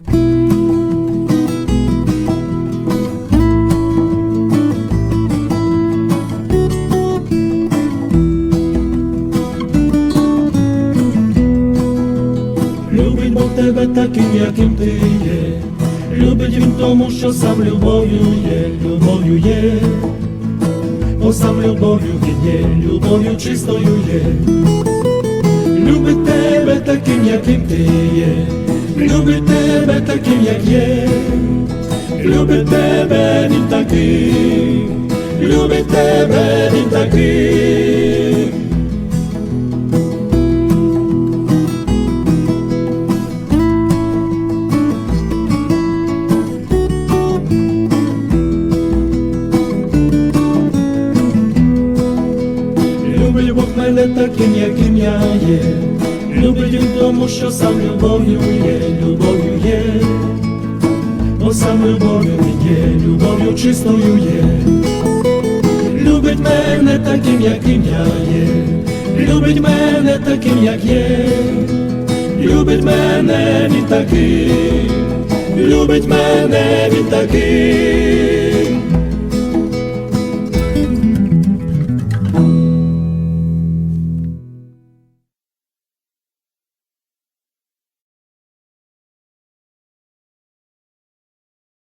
Любить Бог тебе таким, яким ти є. Любить він тому, що сам любов'ю є, любов'ю є, бо сам любов'ю він є, любов'ю чистою є. Любить тебе таким, яким ти є, любить тебе таким, як є, любить тебе він такий, любить тебе він такий. Любить Бог мене таким, яким я є. Любить він тому, що сам любов'ю є, любов'ю є, бо сам любов'ю є, любов'ю чистою є. Любить мене таким, яким я є, любить мене таким, як є, любить мене він таким, любить мене він таким.